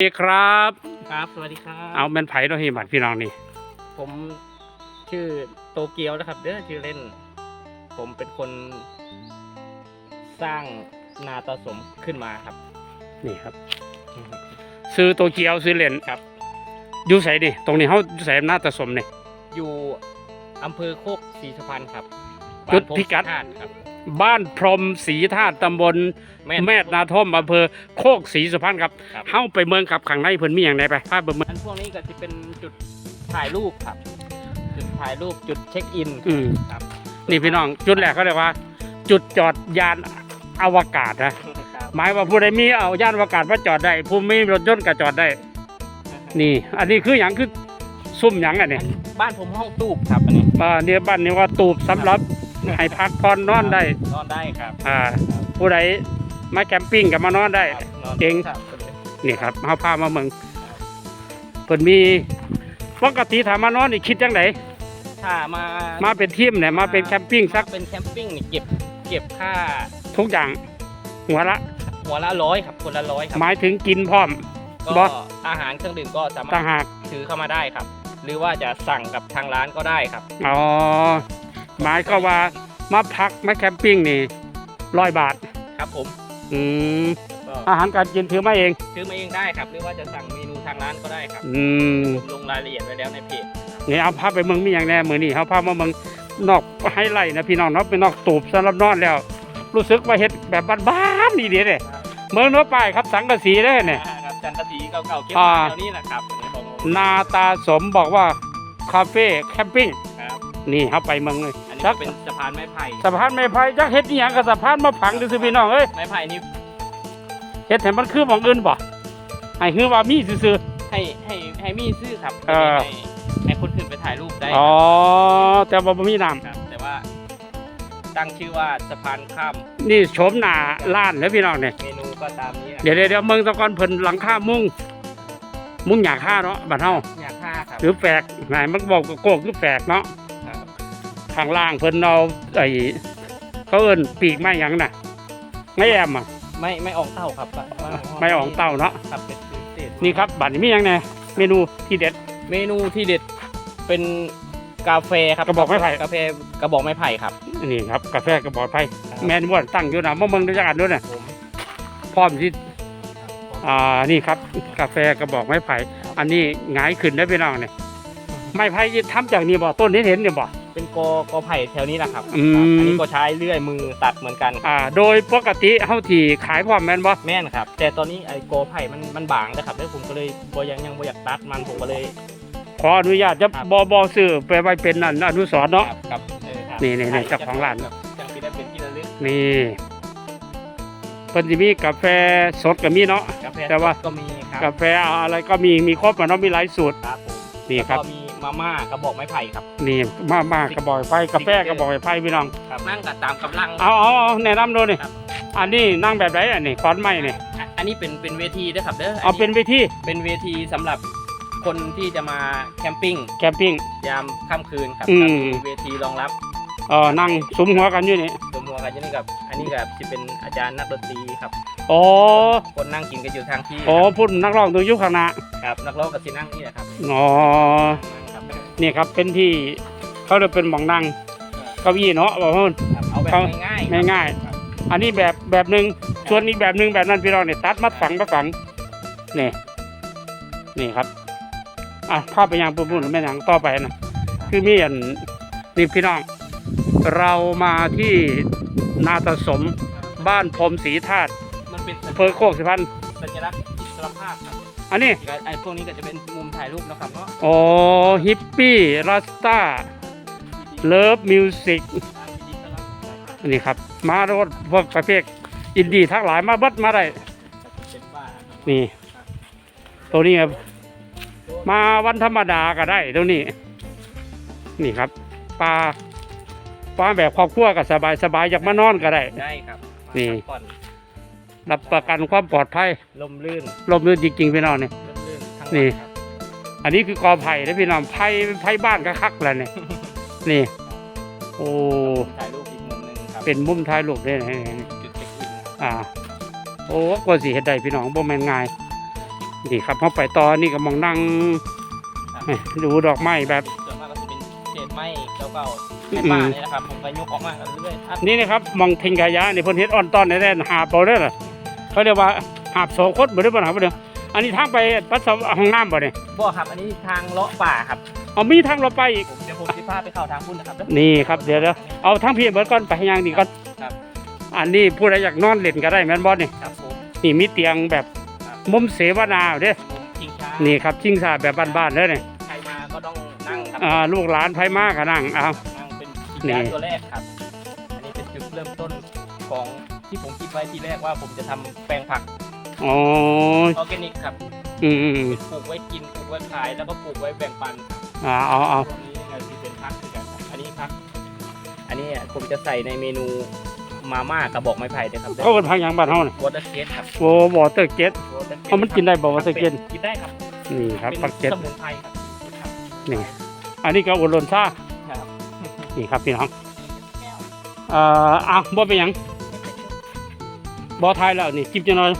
สวัสดีครับ ครับ สวัสดีครับ เอาแม่นไผ่ด้วยให้บัตรพี่น้องนี่ ผมชื่อโตเกียวนะครับเด้อชื่อเล่น ผมเป็นคนสร้างนาตาสมขึ้นมาครับ นี่ครับ ซื้อโตเกียวซื้อเหรียญครับ อยู่ใส่นี่ตรงนี้เขาอยู่ใส่หน้าตะสมนี่อยู่อำเภอโคกศรีสุพรรณครับจุดบ้านพบพิกัดธาตุครับ บ้านพรหมศรีธาตุตำบลแม่แม่นาทมอำเภอโคกศรีสุพรรณครับครับ เข้าไปเมืองขับขังในเพิ่นมีอย่างไรไปภาพเบิ่งเมืองอันพวกนี้ก็จะเป็นจุดถ่ายรูปครับ จุดถ่ายรูปจุดเช็คอิน อืมครับ นี่พี่น้องจุดแรกเขาเรียกว่า จุดจอดยานอวกาศนะหมายว่าผู้ใดมีเอายานอวกาศมาจอดได้ผู้มีรถยนต์ก็จอดได้ นี่ อันนี้คืออย่างคือซุ่มหยังอันนี้บ้านผมห้องตูบครับอันนี้ อ่าเนี่ยบ้านนี้ว่าตูบสำหรับ ให้พักผ่อนนอนได้ นอนได้ครับอ่า ผู้ใดมาแคมปิ้งก็มานอนได้ครับนอนเจ๋ง ครับนี่ครับเฮาพามาเมืองเพิ่นมีปกติถ้ามานอนนี่คิดจังไดถ้ามามาเป็นทีมเนี่ยมาเป็นแคมปิ้งสักเป็นแคมปิ้งนี่เก็บเก็บค่าทุกอย่างหัวละ หัวละร้อยครับคนละร้อยครับหมายถึงกินพร้อมก็บ่อาหารเครื่องดื่มก็สามารต่างถหาก ถือเข้ามาได้ครับ หรือว่าจะสั่งกับทางร้านก็ได้ครับ อ๋อ หมายก็ว่ามาพักมาแคมปิ้งนี่ร้อยบาท ครับผมอืมก็อาหารการกินถือมาเอง ซื้อมาเองได้ครับ หรือว่าจะสั่งเมนูทางร้านก็ได้ครับอืมผมลงรายละเอียดไว้แล้วในเพจนี่เอาพาไปเมืองมีอย่างแน่มือนี่เขาพามาเมืองนอกไฮไลท์นะพี่น้องเนาะเป็นนอกตูบสำหรับนอนแล้ว รู้สึกว่าเฮ็ดแบบบ้านๆนี่เด้เนี่ยเมืองเนื้อป้ายครับสังกะสีได้เนี่ยครับจันทบีเก่าๆเก็บอ่ามาแถวนี้แหละครับอันนี้ของผมนาตาสมบอกว่าคาเฟ่แคมปิ้งครับ นี่เขาไปเมืองเลยอั นนี้จัก เป็นสะพานไม้ไผ่สะพานไม้ไผ่จักเฮ็ดอีหยังกับสะพานมาผังดูสิพี่น้องเอ้ยไม้ไผ่นี่เฮ็ดให้มันคือหมองอื่นบ่ให้คือว่ามีซื่อ ให้ให้ให้มีซื้อครับเออ ให้ให้คนขึ้นไปถ่ายรูปได้ๆอ๋อแต่ว่าบ่มีน้ครับ แต่ว่า ตั้งชื่อว่าสะพานข้ามำนี่โฉมหน้าล้านแล้วพี่น้องเนี่ยเมนูก็ตามนี้เดี๋ยวเดี๋ยวเดี๋ยวเมืองตะกอนเพิ่นหลังคามุงมุงหยาค่าเนาะบ้านเฮาอยากฆ่าครับหรือแปลกไหนมันบอกโกกคือแปลกเนาะครับ ข้างล่างเพิ่นเอาไอ้เขาเอิ้นปีกไม้หยังน่ะไม่แอมอะไม่ไม่ออกเต้าครับไม่ออกเต้าเนาะครับเป็นพิเศษนี่ครับบัตรนี้มีหยังไงเมนูที่เด็ด เมนูที่เด็ดเป็นกาแฟครับกระบอกไม้ไผ่ กาแฟกระบอกไม้ไผ่ครับ นี่ครับกาแฟกระบอกไผ่ครับแม่นบ่วนตั้งอยู่นะมะเมืองด้วยกันด้วยน่ะผม พร้อมที่อ่านี่ครับกาแฟกระบอกไม้ไผ่อันนี้หงายขึ้นได้พี่น้องเนี่ยไม้ไผ่ที่ทำจากนี่บ่ต้นที่เห็นเนี่ยบ่ เป็นกอกอไผ่แถวนี้แหละครับอืมครับอันนี้ก็ใช้เลื่อยมือตัดเหมือนกันอ่า โดยปกติเฮาที่ขายพร้อมแม่นบ่แม่นครับ แต่ตอนนี้ไอ้กอไผ่มันมันบางนะครับแล้วผมก็เลยบ่ยังยังบ่อยากตัดมันผมก็เลย ขออนุญาตจะครับ บ่บ่ซื้อไปไว้เป็นนั่นอนุสรณ์เนาะ ครับครับเออครับนี่นี่นี่ใช่เจ้าของร้านครับจังสิได้เป็นที่ระลึกนี่เพิ่นสิมีกาแฟสดก็มีเนาะ กาแฟแต่ว่า ก็มีครับกาแฟอะไรก็มีมีครบอะเนาะมีหลายสูตรครับผมนี่ครับ แล้วก็มี มาม่ากระบอกไม้ไผ่ครับ นี่มามากระบอกไฟกาแฟกระบอกไฟพี่น้องครับนั่งกับตามกำลัง เอาเอาเอาแนะนำดูนี่ครับ อันนี้นั่งแบบไหนอันนี้คอนไม้นี่อะอันนี้เป็นเป็นเวทีด้วยครับเด้อเอาเป็นเวทีเป็นเวทีสำหรับคนที่จะมาแคมปิ้งแคมปิ้ง ยามค่ำคืนครับอืม ก็มีเวทีรองรับเออนั่งสุมหัวกันอยู่นี่ตัวมัวกันอยู่นี่กับ อันนี้กับที่เป็นอาจารย์นักดนตรีครับโอ้คนนั่งกินกันอยู่ทางที่โอ้พุ่นนักร้องตัวยุคขางหนาครับนักร้องกับที่นั่งนี่แหละครับอ๋อครับ นี่ครับเป็นที่เขาเรียกเป็นหมองนั่งเก้าอี้เนาะบอกว่าครับเอาแบบเขาง่ายๆง่ายๆครับอันนี้แบบแบบหนึ่งส่วนอีกแบบหนึ่งแบบนั้นพี่น้องเนี่ยตัดมัดฝังมาฝังนี่นี่ครับอะภาพไปยังปุ่นๆแม่นยังต่อไปนะคือมีอันนี่พี่น้อง เรามาที่นาตสมบ้านพรหมศรีธาตุมันเป็นอำเภอโคกสิพันธ์สัญลักษณ์อิสรภาพครับ อันนี้ไอ้พวกนี้ก็จะเป็นมุมถ่ายรูปนะครับเนาะโอ้ฮิปปี้รัสต้าเลิฟมิวสิกดีๆต้อนรับครับอันนี้ครับ มารถพวกประเภทอินดี้ทั้งหลายมาเบัดมาได้เป็นบ้าครับนี่ ตัวนี้ครับมาวันธรรมดาก็ได้ตัวนี้ นี่ครับปลาปลาแบบครอบครัวก็สบายสบายอยากมานอนก็ได้ได้ครับนี่พักผ่อน รับประกันความปลอดภัยลมลื่นลมลื่นจริงๆพี่น้องนี่ลมลื่นทั้งนี่ วันครับอันนี้คือกอไผ่นะพี่น้องไผ่ไผ่บ้านก็คักแล้วเนี่ยนี่ โอ้ถ่ายรูปอีกมุมหนึ่งครับเป็นมุมท้ายลูกเลยนะ จุดเช็คอินครับอ่าโอ้กว่าสิเฮ็ดได้พี่น้องบ่แม่นง่ายนี่ครับเขาไปต่อนี่ก็มองนั่งครับเอ้ยดูดอกไม้แบบ ส่วนมากก็จะเป็นเศษไม้เก่าๆอืในมป่านี่นะครับ ผมก็ยกออกมาเรื่อยๆอัดนี่นะครับมองทิ้งขยะนี่เพิ่นเฮ็ดอ่อนตอนในแดนหาบเอาเด้อล่ะ เขาเรียกว่าหาบสองคนบ่ได้บ่หาบ่เด้ออันนี้ทางไปปัสสาวะห้องน้ำบ่เนี่ยบ่ครับ อันนี้ทางเลาะป่าครับเอามีทางเราไปอีกผมเดี๋ยวผมจะพาไปเข้าทางพุ่นนะครับเด้อนี่ครับเดี๋ยวเดี๋ยวเอาทางพี่เบิดก่อนไปให้ยังดีก่อนครับอันนี้ผู้ใดอยากนอนเล่นก็ได้แม่นบ่นี่ครับผมนี่มีเตียงแบบครับมุมเสวนาเด้อผมชิงช้านี่ครับชิงซาแบบบ้านๆเด้อนี่ใครมาก็ต้องนั่งครับอ่าลูกหลานไผมาก็นั่งเอา นั่งเป็นชิงนี่ช้าตัวแรกครับ อันนี้เป็นจุดเริ่มต้นของ ที่ผมคิดไว้ทีแรกว่าผมจะทำแปลงผักอ๋อออร์แกนิกครับอืมอืมอืมปลูกไว้กินปลูกไว้ขายแล้วก็ปลูกไว้แบ่งปันอ่าเอาเอาตรงนี้งานที่เป็นพักคือกันครับอันนี้พัก อันนี้ผมจะใส่ในเมนูมาม่ากระบอกไม้ไผ่ด้วยครับเขาเป็นพักหยังบ้านเฮาน่ะวอเตอร์เคสครับโอ้วอเตอร์เจ็ต water เอามันกินได้บ่ water jet กินได้ครับนี่ครับเป็นผักเจ็ดสมุนไพรครับครับนี่อันนี้ก็อุดรซ่าครับนี่ครับพี่น้องเอ่ออะบ่เป็นหยัง บ่ทายแล้วนี่จิบจะน้อย